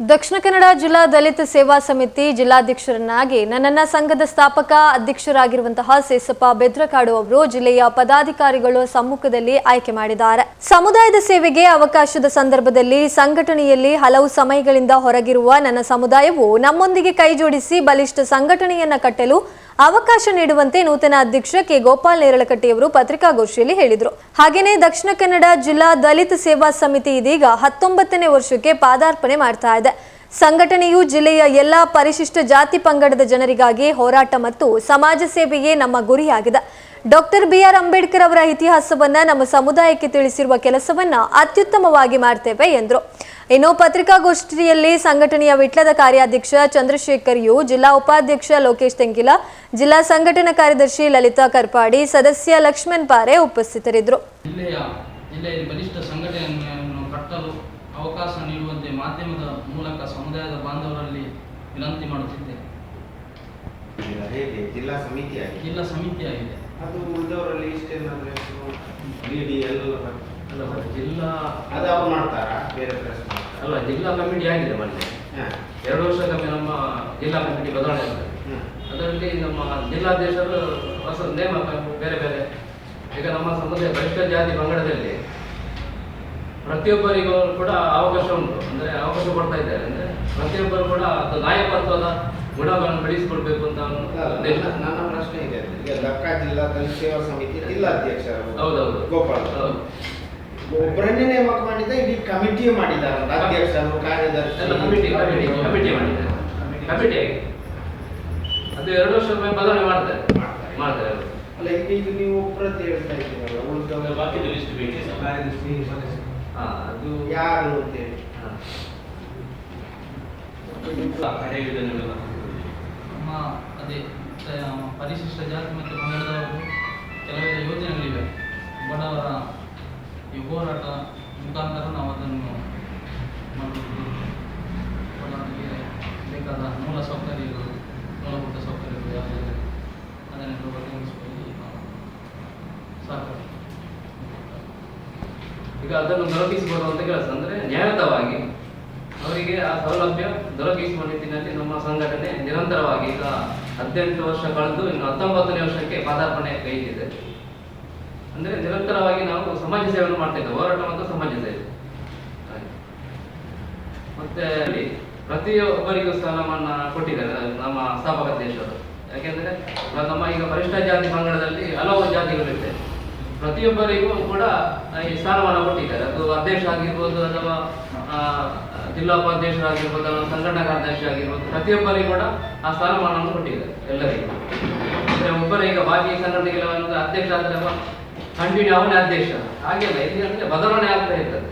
ದಕ್ಷಿಣ ಕನ್ನಡ ಜಿಲ್ಲಾ ದಲಿತ ಸೇವಾ ಸಮಿತಿ ಜಿಲ್ಲಾಧ್ಯಕ್ಷರನ್ನಾಗಿ ನನ್ನನ್ನ ಸಂಘದ ಸ್ಥಾಪಕ ಅಧ್ಯಕ್ಷರಾಗಿರುವಂತಹ ಸೇಸಪ್ಪ ಬೆದ್ರಕಾಡು ಅವರು ಜಿಲ್ಲೆಯ ಪದಾಧಿಕಾರಿಗಳು ಸಮ್ಮುಖದಲ್ಲಿ ಆಯ್ಕೆ ಮಾಡಿದ್ದಾರೆ. ಸಮುದಾಯದ ಸೇವೆಗೆ ಅವಕಾಶದ ಸಂದರ್ಭದಲ್ಲಿ ಸಂಘಟನೆಯಲ್ಲಿ ಹಲವು ಸಮಯಗಳಿಂದ ಹೊರಗಿರುವ ನನ್ನ ಸಮುದಾಯವು ನಮ್ಮೊಂದಿಗೆ ಕೈಜೋಡಿಸಿ ಬಲಿಷ್ಠ ಸಂಘಟನೆಯನ್ನ ಕಟ್ಟಲು ಅವಕಾಶ ನೀಡುವಂತೆ ನೂತನ ಅಧ್ಯಕ್ಷ ಕೆ ಗೋಪಾಲ್ ನೇರಳಕಟ್ಟಿಯವರು ಪತ್ರಿಕಾಗೋಷ್ಠಿಯಲ್ಲಿ ಹೇಳಿದರು. ಹಾಗೆಯೇ ದಕ್ಷಿಣ ಕನ್ನಡ ಜಿಲ್ಲಾ ದಲಿತ ಸೇವಾ ಸಮಿತಿ ಇದೀಗ ಹತ್ತೊಂಬತ್ತನೇ ವರ್ಷಕ್ಕೆ ಪಾದಾರ್ಪಣೆ ಮಾಡ್ತಾ ಇದೆ. ಸಂಘಟನೆಯು ಜಿಲ್ಲೆಯ ಎಲ್ಲಾ ಪರಿಶಿಷ್ಟ ಜಾತಿ ಪಂಗಡದ ಜನರಿಗಾಗಿ ಹೋರಾಟ ಮತ್ತು ಸಮಾಜ ಸೇವೆಯೇ ನಮ್ಮ ಗುರಿಯಾಗಿದೆ. ಡಾಕ್ಟರ್ ಬಿ ಆರ್ ಅಂಬೇಡ್ಕರ್ ಅವರ ಇತಿಹಾಸವನ್ನ ನಮ್ಮ ಸಮುದಾಯಕ್ಕೆ ತಿಳಿಸಿರುವ ಕೆಲಸವನ್ನ ಅತ್ಯುತ್ತಮವಾಗಿ ಮಾಡ್ತೇವೆ ಎಂದರು. ಇನ್ನು ಪತ್ರಿಕಾಗೋಷ್ಠಿಯಲ್ಲಿ ಸಂಘಟನೆಯ ವಿಟ್ಲದ ಕಾರ್ಯಾಧ್ಯಕ್ಷ ಚಂದ್ರಶೇಖರ್ ಯು, ಜಿಲ್ಲಾ ಉಪಾಧ್ಯಕ್ಷ ಲೋಕೇಶ್ ತೆಂಗಿಲ, ಜಿಲ್ಲಾ ಸಂಘಟನಾ ಕಾರ್ಯದರ್ಶಿ ಲಲಿತಾ ಕರ್ಪಾಡಿ, ಸದಸ್ಯ ಲಕ್ಷ್ಮಣ್ ಪಾರೆ ಉಪಸ್ಥಿತರಿದ್ದರು. ಅವಕಾಶ ನೀಡುವಂತೆ ಮಾಧ್ಯಮದ ಮೂಲಕ ಸಮುದಾಯದ ಬಾಂಧವರಲ್ಲಿ ವಿನಂತಿ ಮಾಡುತ್ತಿದ್ದೆ ಈಗ ಹೇಗೆ? ಜಿಲ್ಲಾ ಆಗಿದೆ. ಜಿಲ್ಲಾ ಸಮಿತಿ ಆಗಿದೆ. ಅದು ಉಳಿದವರಲ್ಲಿ ಇಷ್ಟೇನಾದ್ರೆ ಡಿ ಡಿ ಎಲ್ಲ ಅಲ್ಲ ಜಿಲ್ಲಾ ಅದು ಅವ್ರು ಮಾಡ್ತಾರಾ? ಬೇರೆ ಪ್ರೆಸ್ ಅಲ್ಲ ಜಿಲ್ಲಾ ಕಮಿಟಿ ಆಗಿದೆ ಮೊನ್ನೆ. ಎರಡು ವರ್ಷ ಕಮ್ಮಿ ನಮ್ಮ ಜಿಲ್ಲಾ ಕಮಿಟಿ ಬದಲಾವಣೆ ಆಗ್ತದೆ. ಅದರಲ್ಲಿ ನಮ್ಮ ಜಿಲ್ಲಾಧ್ಯಕ್ಷರು ಹೊಸ ನೇಮಕ ಬೇರೆ ಬೇರೆ. ಈಗ ನಮ್ಮ ಸಮುದಾಯ ಬಲಿಷ್ಠ ಜಾತಿ ಪಂಗಡದಲ್ಲಿ ಪ್ರತಿಯೊಬ್ಬರಿಗೂ ಕೂಡ ಅವಕಾಶ ಉಂಟು. ಅಂದರೆ ಅವಕಾಶ ಕೊಡ್ತಾ ಇದ್ದಾರೆ. ಅಂದರೆ ಅದು ನಾಯಕತ್ವದ ಗುಣಗಳನ್ನು ಬೆಳೆಸಿಕೊಡ್ಬೇಕು ಅಂತ ನಾನು ಉದ್ದೇಶ. ನನ್ನ ಪ್ರಶ್ನೆ ಇದೆ ಈಗ ದಕ್ಕ ಜಿಲ್ಲಾ ದಲಿತ ಸೇವಾ ಸಮಿತಿ ಜಿಲ್ಲಾಧ್ಯಕ್ಷರು ಹೌದೌದು. ಗೋಪಾಲ್. ಹೌದು. ಒಬ್ಬರನ್ನೇ ನೇಮಕ ಮಾಡಿದ ಇಲ್ಲಿ ಕಮಿಟಿ ಮಾಡಿದ್ದಾರೆ. ಅಧ್ಯಕ್ಷರು ಕಾರ್ಯದರ್ಶಿ ಕಮಿಟಿ ಕಮಿಟಿ ಕಮಿಟಿ ಮಾಡಿದ್ದಾರೆ. ಕಮಿಟಿ. ಅದು ಎರಡು ವರ್ಷ ಬದಲಾವಣೆ ಮಾಡ್ತಾರೆ. ಮಾಡ್ತಾರೆ. ಅಲ್ಲ ಈಗ ನೀವು ಒಬ್ಬರದ್ದು ಹೇಳ್ತಾ ಇದ್ದೀರಲ್ಲ ಉಳಿದವರು. ಹಾ. ಅದು ಯಾರು ಅಂತೇಳಿ ಹಾ. ನಮ್ಮ ಅದೇ ಪರಿಶಿಷ್ಟ ಜಾತಿ ಮತ್ತು ಪಂಗಡದವರು ಕೆಲವೆಲ್ಲ ಯೋಜನೆಗಳಿವೆ. ಬಡವರ ಈ ಹೋರಾಟ ಮುಖಾಂತರ ನಾವು ಅದನ್ನು ಮಾಡಬಹುದು ಬಡವರಿಗೆ ಬೇಕಾದ ಮೂಲ ಸೌಕರ್ಯಗಳು, ಮೂಲಭೂತ ಸೌಕರ್ಯಗಳು ಯಾವುದಿದೆ ಅದನ್ನೆಲ್ಲ ಒದಗಿಸುವಲ್ಲಿ ನಾವು ಸಾಕು ಈಗ ಅದನ್ನು ದೊರಕಿಸಿಕೊಡುವಂತ ಕೆಲಸ ಅಂದರೆ ನ್ಯಾಯಯುತವಾಗಿ ಅವರಿಗೆ ಆ ಸೌಲಭ್ಯ ದೊರಕಿಸುವ ನಿಟ್ಟಿನಲ್ಲಿ ನಮ್ಮ ಸಂಘಟನೆ ನಿರಂತರವಾಗಿ ಈಗ ಹದಿನೆಂಟು ವರ್ಷ ಕಳೆದು ಇನ್ನು ಹತ್ತೊಂಬತ್ತನೇ ವರ್ಷಕ್ಕೆ ಪಾದಾರ್ಪಣೆ ಕೈದಿದೆ ಅಂದ್ರೆ ನಿರಂತರವಾಗಿ ನಾವು ಸಮಾಜ ಸೇವೆಯನ್ನು ಮಾಡ್ತಾ ಹೋರಾಟ ಮತ್ತು ಸಮಾಜ ಸೇವೆ. ಮತ್ತೆ ಪ್ರತಿಯೊಬ್ಬರಿಗೂ ಸ್ಥಾನಮಾನ ಕೊಟ್ಟಿದ್ದಾರೆ ನಮ್ಮ ಸ್ಥಾಪಕ ದೇಶವರು ಯಾಕೆಂದ್ರೆ ನಮ್ಮ ಈಗ ಪರಿಷ್ಠ ಜಾತಿ ಪಂಗಡದಲ್ಲಿ ಹಲವು ಜಾತಿಗಳಿವೆ. ಪ್ರತಿಯೊಬ್ಬರಿಗೂ ಕೂಡ ಈ ಸ್ಥಾನಮಾನ ಕೊಟ್ಟಿದ್ದಾರೆ. ಅದು ಅಧ್ಯಕ್ಷ ಆಗಿರ್ಬೋದು ಅಥವಾ ಜಿಲ್ಲಾ ಉಪಾಧ್ಯಕ್ಷರಾಗಿರ್ಬೋದು ಅಥವಾ ಸಂಘಟನಾ ಕಾರ್ಯದರ್ಶಿ ಆಗಿರ್ಬೋದು, ಪ್ರತಿಯೊಬ್ಬರಿಗೂ ಕೂಡ ಆ ಸ್ಥಾನಮಾನವನ್ನು ಕೊಟ್ಟಿದ್ದಾರೆ ಎಲ್ಲರಿಗೂ. ಅಂದ್ರೆ ಒಬ್ಬರ ಈಗ ಬಾಕಿ ಸಂಘಟನೆಗೆಲ್ಲ ಅಧ್ಯಕ್ಷ ಆದ್ರೆ ಕಂಟಿನ್ಯೂ ಅವನೇ ಅಧ್ಯಕ್ಷ. ಹಾಗೆಲ್ಲ ಇಲ್ಲಿ ಅಂದ್ರೆ ಬದಲಾವಣೆ ಆಗ್ತಾ ಇರ್ತದೆ.